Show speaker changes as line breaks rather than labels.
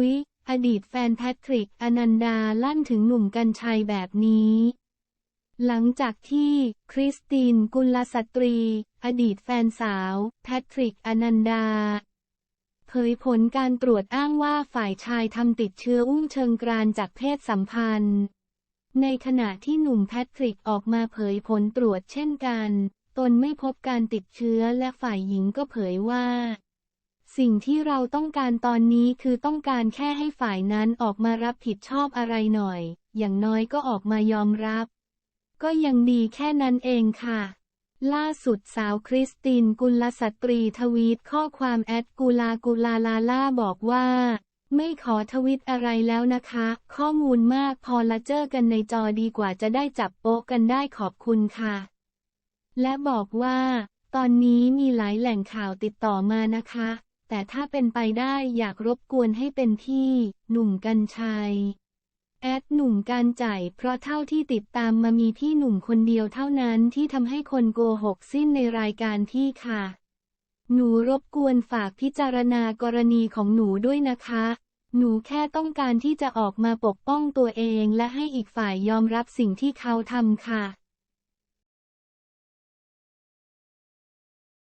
อุ๊ย อดีตแฟนแพทริก อนันดาลั่นถึงหนุ่มกัญชัยแบบนี้ หลังจากที่คริสตินกุลสตรี อดีตแฟนสาว แพทริก อนันดา เผยผลการตรวจอ้างว่าฝ่ายชายทำติดเชื้ออุ้งเชิงกรานจากเพศสัมพันธ์ ในขณะที่หนุ่มแพทริกออกมาเผยผลตรวจเช่นกัน ตนไม่พบการติดเชื้อและฝ่ายหญิงก็เผยว่า สิ่งที่เราต้องการตอนนี้คือต้องการแค่ให้ฝ่ายนั้นออกมารับผิดชอบอะไรหน่อย อย่างน้อยก็ออกมายอมรับ ก็ยังดีแค่นั้นเองค่ะ ล่าสุดสาวคริสตินกุลสตรีทวีตข้อความแอดกูลากุลาลาล่าบอกว่า ไม่ขอทวิตอะไรแล้วนะคะ ข้อมูลมากพอละเจอกันในจอดีกว่าจะได้จับโป๊ะกันได้ขอบคุณค่ะ และบอกว่า ตอนนี้มีหลายแหล่งข่าวติดต่อมานะคะ แต่ถ้าเป็นไปได้อยากรบกวนให้เป็นที่หนุ่มกัญชัย แอดหนุ่มการจ่ายเพราะเท่าที่ติดตามมามีพี่หนุ่มคนเดียวเท่านั้นที่ทำให้คนโกหกสิ้นในรายการพี่ค่ะ หนูรบกวนฝากพิจารณากรณีของหนูด้วยนะคะ หนูแค่ต้องการที่จะออกมาปกป้องตัวเองและให้อีกฝ่ายยอมรับสิ่งที่เขาทำค่ะ